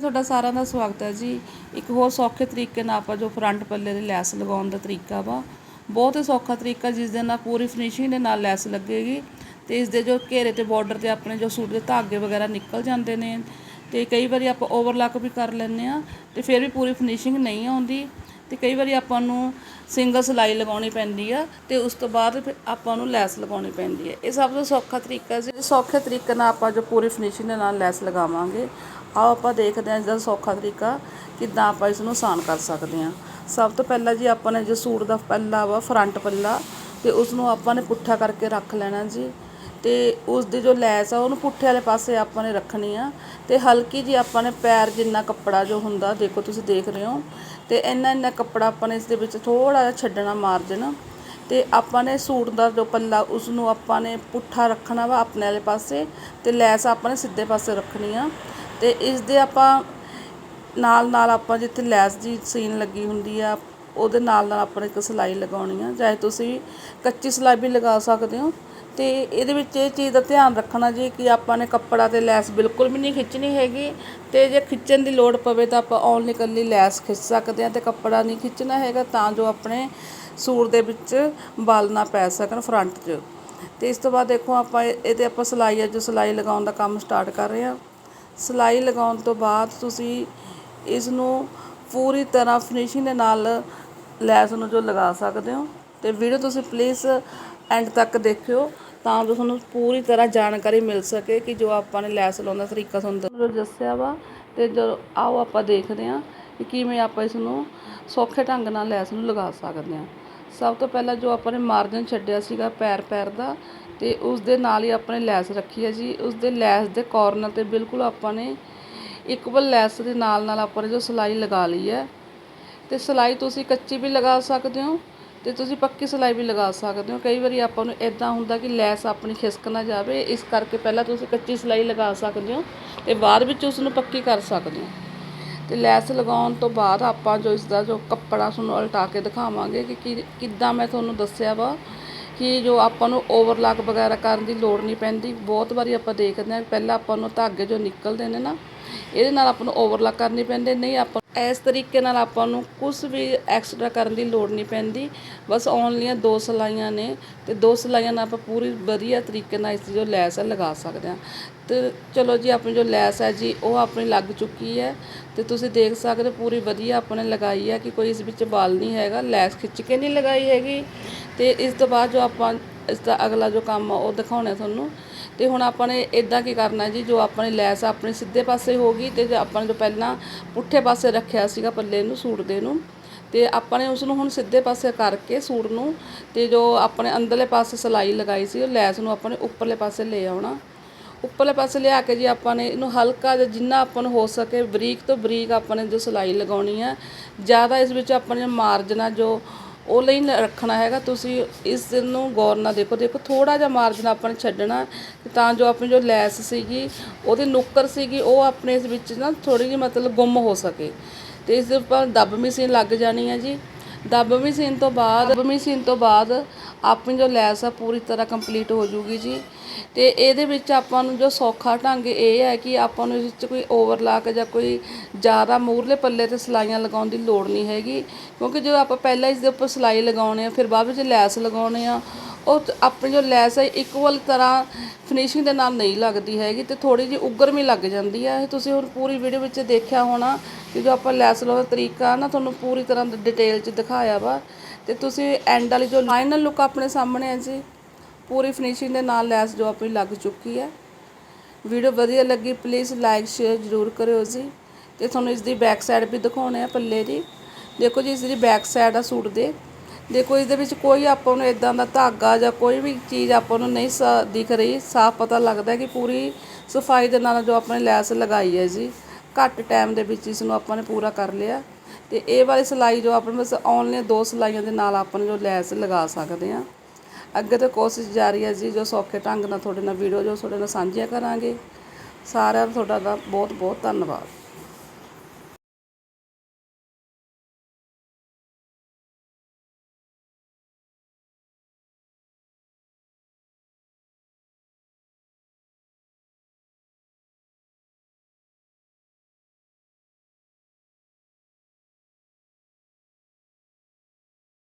ਤੁਹਾਡਾ ਸਾਰਿਆਂ ਦਾ ਸਵਾਗਤ ਹੈ ਜੀ। ਇੱਕ ਹੋਰ ਸੌਖੇ ਤਰੀਕੇ ਨਾਲ ਆਪਾਂ ਜੋ ਫਰੰਟ ਪੱਲੇ ਦੇ ਲੈਸ ਲਗਾਉਣ ਦਾ ਤਰੀਕਾ ਵਾ, ਬਹੁਤ ਹੀ ਸੌਖਾ ਤਰੀਕਾ ਜਿਸ ਦੇ ਨਾਲ ਪੂਰੀ ਫਿਨਿਸ਼ਿੰਗ ਦੇ ਨਾਲ ਲੈਸ ਲੱਗੇਗੀ ਤੇ ਇਸ ਦੇ ਜੋ ਘੇਰੇ ਤੇ ਬਾਰਡਰ ਤੇ ਆਪਣੇ ਜੋ ਸੂਟ ਦੇ ਧਾਗੇ ਵਗੈਰਾ ਨਿਕਲ ਜਾਂਦੇ ਨੇ ਤੇ ਕਈ ਵਾਰੀ ਆਪਾਂ ਓਵਰਲੱਕ ਵੀ ਕਰ ਲੈਂਦੇ ਆ ਤੇ ਫਿਰ ਵੀ ਪੂਰੀ ਫਿਨਿਸ਼ਿੰਗ ਨਹੀਂ ਆਉਂਦੀ ਤੇ ਕਈ ਵਾਰੀ ਆਪਾਂ ਨੂੰ ਸਿੰਗਲ ਸਲਾਈ ਲਗਾਉਣੀ ਪੈਂਦੀ ਆ ਤੇ ਉਸ ਤੋਂ ਬਾਅਦ ਫਿਰ ਆਪਾਂ ਨੂੰ ਲੈਸ ਲਗਾਉਣੀ ਪੈਂਦੀ ਹੈ। ਇਹ ਸਭ ਤੋਂ ਸੌਖਾ ਤਰੀਕਾ ਜੀ। ਸੌਖੇ ਤਰੀਕੇ ਨਾਲ ਆਪਾਂ ਜੋ ਪੂਰੀ ਫਿਨਿਸ਼ਿੰਗ ਦੇ ਨਾਲ ਲੈਸ ਲਗਾਵਾਂਗੇ। ਆਓ ਆਪਾਂ ਦੇਖਦੇ ਹਾਂ ਇਸਦਾ ਸੌਖਾ ਤਰੀਕਾ ਕਿੱਦਾਂ ਆਪਾਂ ਇਸ ਨੂੰ ਆਸਾਨ ਕਰ ਸਕਦੇ ਹਾਂ। ਸਭ ਤੋਂ ਪਹਿਲਾਂ ਜੀ ਆਪਾਂ ਨੇ ਜੋ ਸੂਟ ਦਾ ਪੱਲਾ ਵਾ ਫਰੰਟ ਪੱਲਾ, ਤੇ ਉਸ ਨੂੰ ਆਪਾਂ ਨੇ ਪੁੱਠਾ ਕਰਕੇ ਰੱਖ ਲੈਣਾ ਜੀ। ਤੇ ਉਸ ਦੀ ਜੋ ਲੈਸ ਆ, ਉਹਨੂੰ ਪੁੱਠੇ ਵਾਲੇ ਪਾਸੇ ਆਪਾਂ ਨੇ ਰੱਖਣੀ ਆ। ਤੇ ਹਲਕੀ ਜੀ ਆਪਾਂ ਨੇ ਪੈਰ ਜਿੰਨਾ ਕੱਪੜਾ ਜੋ ਹੁੰਦਾ, ਦੇਖੋ ਤੁਸੀਂ ਦੇਖ ਰਹੇ ਹੋ। ਤੇ ਇੰਨਾ ਇੰਨਾ ਕੱਪੜਾ ਆਪਾਂ ਨੇ ਇਸ ਦੇ ਵਿੱਚ ਥੋੜਾ ਜਿਹਾ ਛੱਡਣਾ ਮਾਰਜਨ ਤੇ ਆਪਾਂ ਨੇ ਸੂਟ ਦਾ ਜੋ ਪੱਲਾ ਉਸ ਨੂੰ ਆਪਾਂ ਨੇ ਪੁੱਠਾ ਰੱਖਣਾ ਵਾ ਆਪਣੇ ਵਾਲੇ ਪਾਸੇ, ਤੇ ਲੈਸ ਆਪਾਂ ਨੇ ਸਿੱਧੇ ਪਾਸੇ ਰੱਖਣੀ ਆ। ਅਤੇ ਇਸ ਦੇ ਆਪਾਂ ਨਾਲ ਨਾਲ ਆਪਾਂ ਜਿੱਥੇ ਲੈਸ ਦੀ ਸੀਨ ਲੱਗੀ ਹੁੰਦੀ ਆ, ਉਹਦੇ ਨਾਲ ਨਾਲ ਆਪਾਂ ਇੱਕ ਸਿਲਾਈ ਲਗਾਉਣੀ ਆ। ਚਾਹੇ ਤੁਸੀਂ ਕੱਚੀ ਸਿਲਾਈ ਵੀ ਲਗਾ ਸਕਦੇ ਹੋ। ਤੇ ਇਹਦੇ ਵਿੱਚ ਇਹ ਚੀਜ਼ ਦਾ ਧਿਆਨ ਰੱਖਣਾ ਜੀ ਕਿ ਆਪਾਂ ਨੇ ਕੱਪੜਾ ਤੇ ਲੈਸ ਬਿਲਕੁਲ ਵੀ ਨਹੀਂ ਖਿੱਚਣੀ ਹੈਗੀ। ਤੇ ਜੇ ਖਿੱਚਣ ਦੀ ਲੋੜ ਪਵੇ ਤਾਂ ਆਪਾਂ ਓਨਲੀ ਇਕੱਲੀ ਲੈਸ ਖਿੱਚ ਸਕਦੇ ਆ ਤੇ ਕੱਪੜਾ ਨਹੀਂ ਖਿੱਚਣਾ ਹੈਗਾ ਤਾਂ ਜੋ ਆਪਣੇ ਸੂਟ ਦੇ ਵਿੱਚ ਬਲ ਨਾ ਪੈ ਸਕਣ ਫਰੰਟ 'ਚ। ਤੇ ਇਸ ਤੋਂ ਬਾਅਦ ਦੇਖੋ ਆਪਾਂ ਇਹ- ਇਹਦੇ ਆਪਾਂ ਸਿਲਾਈ ਆ, ਜੋ ਸਿਲਾਈ ਲਗਾਉਣ ਦਾ ਕੰਮ ਸਟਾਰਟ ਕਰ ਰਹੇ ਆ। ਸਿਲਾਈ ਲਗਾਉਣ ਤੋਂ ਬਾਅਦ ਤੁਸੀਂ ਇਸ ਨੂੰ ਪੂਰੀ ਤਰ੍ਹਾਂ ਫਿਨਿਸ਼ਿੰਗ ਦੇ ਨਾਲ ਲੈਸ ਨੂੰ ਜੋ ਲਗਾ ਸਕਦੇ ਹੋ। ਅਤੇ ਵੀਡੀਓ ਤੁਸੀਂ ਪਲੀਜ਼ ਐਂਡ ਤੱਕ ਦੇਖਿਓ ਤਾਂ ਜੋ ਤੁਹਾਨੂੰ ਪੂਰੀ ਤਰ੍ਹਾਂ ਜਾਣਕਾਰੀ ਮਿਲ ਸਕੇ ਕਿ ਜੋ ਆਪਾਂ ਨੇ ਲੈਸ ਲਾਉਣ ਦਾ ਤਰੀਕਾ ਤੁਹਾਨੂੰ ਜੋ ਦੱਸਿਆ ਵਾ। ਤੇ ਜੋ ਆਓ ਆਪਾਂ ਦੇਖਦੇ ਹਾਂ ਕਿ ਕਿਵੇਂ ਆਪਾਂ ਇਸ ਨੂੰ ਸੌਖੇ ਢੰਗ ਨਾਲ ਲੈਸ ਨੂੰ ਲਗਾ ਸਕਦੇ ਹਾਂ। ਸਭ ਤੋਂ ਪਹਿਲਾਂ ਜੋ ਆਪਾਂ ਨੇ ਮਾਰਜਨ ਛੱਡਿਆ ਸੀਗਾ ਪੈਰ ਪੈਰ ਦਾ ਤੇ ਉਸ ਦੇ ਨਾਲ ਹੀ ਆਪਾਂ ਨੇ ਲੈਸ ਰੱਖੀ ਹੈ ਜੀ। ਉਸ ਦੇ ਲੈਸ ਦੇ ਕਾਰਨਰ ਤੇ ਬਿਲਕੁਲ ਆਪਾਂ ਨੇ ਇਕੁਅਲ ਲੈਸ ਦੇ ਨਾਲ ਨਾਲ ਆਪਾਂ ਨੇ ਜੋ ਸਿਲਾਈ ਲਗਾ ਲਈ ਹੈ। ਤੇ ਸਿਲਾਈ ਤੁਸੀਂ ਕੱਚੀ ਵੀ ਲਗਾ ਸਕਦੇ ਹੋ ਤੇ ਤੁਸੀਂ ਪੱਕੀ ਸਿਲਾਈ ਵੀ ਲਗਾ ਸਕਦੇ ਹੋ। ਕਈ ਵਾਰੀ ਆਪਾਂ ਨੂੰ ਇਦਾਂ ਹੁੰਦਾ ਕਿ ਲੈਸ ਆਪਣੀ ਖਿਸਕ ਨਾ ਜਾਵੇ, ਇਸ ਕਰਕੇ ਪਹਿਲਾਂ ਤੁਸੀਂ ਕੱਚੀ ਸਿਲਾਈ ਲਗਾ ਸਕਦੇ ਹੋ ਤੇ ਬਾਅਦ ਵਿੱਚ ਉਸ ਨੂੰ ਪੱਕੀ ਕਰ ਸਕਦੇ ਹੋ। ਤੇ ਲੈਸ ਲਗਾਉਣ ਤੋਂ ਬਾਅਦ ਆਪਾਂ ਜੋ ਇਸ ਦਾ ਜੋ ਕੱਪੜਾ ਤੁਹਾਨੂੰ ਉਲਟਾ ਕੇ ਦਿਖਾਵਾਂਗੇ ਕਿ ਕਿ- ਕਿੱਦਾਂ ਮੈਂ ਤੁਹਾਨੂੰ ਦੱਸਿਆ ਵਾ ਕਿ ਜੋ ਆਪਾਂ ਨੂੰ ਓਵਰਲਾਕ ਵਗੈਰਾ ਕਰਨ ਦੀ ਲੋੜ ਨਹੀਂ ਪੈਂਦੀ, ਬਹੁਤ ਵਾਰੀ ਆਪਾਂ ਦੇਖਦੇ ਹਾਂ, ਪਹਿਲਾਂ ਆਪਾਂ ਨੂੰ ਧਾਗੇ ਜੋ ਨਿਕਲਦੇ ਨੇ ਨਾ ਇਹਦੇ ਨਾਲ ਆਪਾਂ ਨੂੰ ਓਵਰਲੱਕ ਕਰਨੀ ਪੈਂਦੀ, ਨਹੀਂ ਆਪਾਂ ਇਸ ਤਰੀਕੇ ਨਾਲ ਆਪਾਂ ਨੂੰ ਕੁਝ ਵੀ ਐਕਸਟਰਾ ਕਰਨ ਦੀ ਲੋੜ ਨਹੀਂ ਪੈਂਦੀ। ਬਸ ਓਨਲੀਆਂ ਦੋ ਸਲਾਈਆਂ ਨੇ ਤੇ ਦੋ ਸਲਾਈਆਂ ਨਾਲ ਆਪਾਂ ਪੂਰੀ ਵਧੀਆ ਤਰੀਕੇ ਨਾਲ ਇਸ ਦੀ ਜੋ ਲੈਸ ਹੈ ਲਗਾ ਸਕਦੇ ਹਾਂ। ਤੇ ਚਲੋ ਜੀ, ਆਪਣੀ ਜੋ ਲੈਸ ਹੈ ਜੀ, ਉਹ ਆਪਣੀ ਲੱਗ ਚੁੱਕੀ ਹੈ ਤੇ ਤੁਸੀਂ ਦੇਖ ਸਕਦੇ ਹੋ ਪੂਰੀ ਵਧੀਆ ਆਪਣੇ ਲਗਾਈ ਹੈ ਕਿ ਕੋਈ ਇਸ ਵਿੱਚ ਬਾਲ ਨਹੀਂ ਹੈਗਾ, ਲੈਸ ਖਿੱਚ ਕੇ ਨਹੀਂ ਲਗਾਈ ਹੈਗੀ। ਤੇ ਇਸ ਤੋਂ ਬਾਅਦ ਜੋ ਆਪਾਂ ਇਸ ਦਾ ਅਗਲਾ ਜੋ ਕੰਮ ਆ, ਉਹ ਦਿਖਾਉਣਾ ਤੁਹਾਨੂੰ। ਤੇ ਹੁਣ ਆਪਾਂ ਨੇ ਇਦਾਂ ਕੀ ਕਰਨਾ ਜੀ, ਜੋ ਆਪਾਂ ਨੇ ਲੈਸ ਆਪਣੀ ਸਿੱਧੇ ਪਾਸੇ ਹੋ ਗਈ ਤੇ ਜੋ ਆਪਾਂ ਨੇ ਜੋ ਪਹਿਲਾਂ ਪੁੱਠੇ ਪਾਸੇ ਰੱਖਿਆ ਸੀਗਾ ਪੱਲੇ ਨੂੰ, ਸੂਟ ਦੇ ਨੂੰ, ਤੇ ਆਪਾਂ ਨੇ ਉਸ ਨੂੰ ਹੁਣ ਸਿੱਧੇ ਪਾਸੇ ਕਰਕੇ ਸੂਟ ਨੂੰ ਤੇ ਜੋ ਆਪਣੇ ਅੰਦਰਲੇ ਪਾਸੇ ਸਿਲਾਈ ਲਗਾਈ ਸੀ, ਉਹ ਲੈਸ ਨੂੰ ਆਪਾਂ ਨੇ ਉੱਪਰਲੇ ਪਾਸੇ ਲੈ ਆਉਣਾ। ਉੱਪਰਲੇ ਪਾਸੇ ਲਿਆ ਕੇ ਜੀ ਆਪਾਂ ਨੇ ਇਹਨੂੰ ਹਲਕਾ ਜਿਹਾ ਜਿੰਨਾ ਆਪਾਂ ਨੂੰ ਹੋ ਸਕੇ ਬਰੀਕ ਤੋਂ ਬਰੀਕ ਆਪਾਂ ਨੇ ਜੋ ਸਿਲਾਈ ਲਗਾਉਣੀ ਹੈ, ਜ਼ਿਆਦਾ ਇਸ ਵਿੱਚ ਆਪਾਂ ਨੇ ਮਾਰਜਨ ਆ ਜੋ ਉਹ ਲਈ ਨ- ਰੱਖਣਾ ਹੈਗਾ। ਤੁਸੀਂ ਇਸ ਨੂੰ ਗੌਰ ਨਾਲ ਦੇਖੋ। ਦੇਖੋ ਥੋੜਾ ਜਿਹਾ ਮਾਰਜਨ ਆਪਾਂ ਨੇ ਛੱਡਣਾ ਤਾਂ ਜੋ ਆਪਣੀ ਜੋ ਲੈਸ ਸੀਗੀ, ਉਹਦੀ ਨੁੱਕਰ ਸੀਗੀ, ਉਹ ਆਪਣੇ ਇਸ ਵਿੱਚ ਨਾ ਥੋੜੀ ਜਿਹੀ ਮਤਲਬ ਗੁੰਮ ਹੋ ਸਕੇ। ਤੇ ਇਸ ਦੇ ਉੱਪਰ ਦੱਬ ਮਸ਼ੀਨ ਲੱਗ ਜਾਣੀ ਹੈ ਜੀ। ਦੱਬ ਮਸ਼ੀਨ ਤੋਂ ਬਾਅਦ, ਦੱਬ ਮਸ਼ੀਨ ਤੋਂ ਬਾਅਦ ਆਪਣੀ ਜੋ ਲੈਸ ਆ ਪੂਰੀ ਤਰ੍ਹਾਂ ਕੰਪਲੀਟ ਹੋ ਜੂਗੀ ਜੀ। ਤੇ ਇਹਦੇ ਵਿੱਚ ਆਪਾਂ ਨੂੰ ਜੋ ਸੌਖਾ ਢੰਗ ਇਹ ਹੈ ਕਿ ਆਪਾਂ ਨੂੰ ਇਸ ਵਿੱਚ ਕੋਈ ਓਵਰਲਾਕ ਜਾਂ ਕੋਈ ਜ਼ਿਆਦਾ ਮੂਰਲੇ ਪੱਲੇ ਤੇ ਸਲਾਈਆਂ ਲਗਾਉਣ ਦੀ ਲੋੜ ਨਹੀਂ ਹੈਗੀ। ਕਿਉਂਕਿ ਜਦੋਂ ਆਪਾਂ ਪਹਿਲਾਂ ਇਸ ਦੇ ਉੱਪਰ ਸਿਲਾਈ ਲਗਾਉਣੇ ਆ, ਫਿਰ ਬਾਅਦ ਵਿੱਚ ਲੈਸ ਲਗਾਉਣੇ ਆ ਉਹ ਆਪਣੀ ਜੋ ਲੈਸ ਹੈ ਇਕੁਅਲ ਤਰ੍ਹਾਂ ਫਿਨਿਸ਼ਿੰਗ ਦੇ ਨਾਲ ਨਹੀਂ ਲੱਗਦੀ ਹੈਗੀ ਤੇ ਥੋੜੀ ਜਿਹੀ ਉਗਰਮੀ ਲੱਗ ਜਾਂਦੀ ਹੈ। ਇਹ ਤੁਸੀਂ ਹੁਣ ਪੂਰੀ ਵੀਡੀਓ ਵਿੱਚ ਦੇਖਿਆ ਹੋਣਾ ਕਿ ਜੋ ਆਪਾਂ ਲੈਸ ਲਾਉਣ ਦਾ ਤਰੀਕਾ ਨਾ, ਤੁਹਾਨੂੰ ਪੂਰੀ ਤਰ੍ਹਾਂ ਡਿਟੇਲ 'ਚ ਦਿਖਾਇਆ ਵਾ। ਤੇ ਤੁਸੀਂ ਐਂਡ ਵਾਲੀ ਜੋ ਫਾਈਨਲ ਲੁੱਕ ਆਪਣੇ ਸਾਹਮਣੇ ਹੈ ਜੀ, ਪੂਰੀ ਫਿਨਿਸ਼ਿੰਗ ਦੇ ਨਾਲ ਲੈਸ ਜੋ ਆਪਣੀ ਲੱਗ ਚੁੱਕੀ ਹੈ। ਵੀਡੀਓ ਵਧੀਆ ਲੱਗੀ ਪਲੀਜ਼ ਲਾਈਕ ਸ਼ੇਅਰ ਜ਼ਰੂਰ ਕਰਿਓ ਜੀ। ਤੇ ਤੁਹਾਨੂੰ ਇਸ ਦੀ ਬੈਕ ਸਾਈਡ ਵੀ ਦਿਖਾਉਣੇ ਆ ਪੱਲੇ ਦੀ। ਦੇਖੋ ਜੀ ਇਸ ਦੀ ਬੈਕ ਸਾਈਡ ਆ ਸੂਟ ਦੇ। ਦੇਖੋ ਇਸ ਦੇ ਵਿੱਚ ਕੋਈ ਆਪਾਂ ਨੂੰ ਇਦਾਂ ਦਾ ਧਾਗਾ ਜਾਂ ਕੋਈ ਵੀ ਚੀਜ਼ ਆਪਾਂ ਨੂੰ ਨਹੀਂ ਸਾ- ਦਿਖ ਰਹੀ, ਸਾਫ਼ ਪਤਾ ਲੱਗਦਾ ਕਿ ਪੂਰੀ ਸਫ਼ਾਈ ਦੇ ਨਾਲ ਜੋ ਆਪਾਂ ਨੇ ਲੈਸ ਲਗਾਈ ਹੈ ਜੀ, ਘੱਟ ਟਾਈਮ ਦੇ ਵਿੱਚ ਇਸ ਨੂੰ ਆਪਾਂ ਨੇ ਪੂਰਾ ਕਰ ਲਿਆ। ਤੇ ਇਹ ਵਾਲੀ ਸਿਲਾਈ ਜੋ ਆਪਣੇ ਬਸ ਓਨਲੀ ਦੋ ਸਿਲਾਈਆਂ ਦੇ ਨਾਲ ਆਪਾਂ ਨੇ ਜੋ ਲੈਸ ਲਗਾ ਸਕਦੇ ਆ ਅੱਗੇ ਤੋਂ ਕੋਸ਼ਿਸ਼ ਜਾਰੀ ਹੈ ਜੀ, ਜੋ ਸੌਖੇ ਢੰਗ ਨਾਲ ਤੁਹਾਡੇ ਨਾਲ ਵੀਡੀਓ ਜੋ ਤੁਹਾਡੇ ਨਾਲ ਸਾਂਝੀਆਂ ਕਰਾਂਗੇ। ਸਾਰਿਆਂ ਦਾ ਤੁਹਾਡਾ ਦਾ ਬਹੁਤ ਬਹੁਤ ਧੰਨਵਾਦ।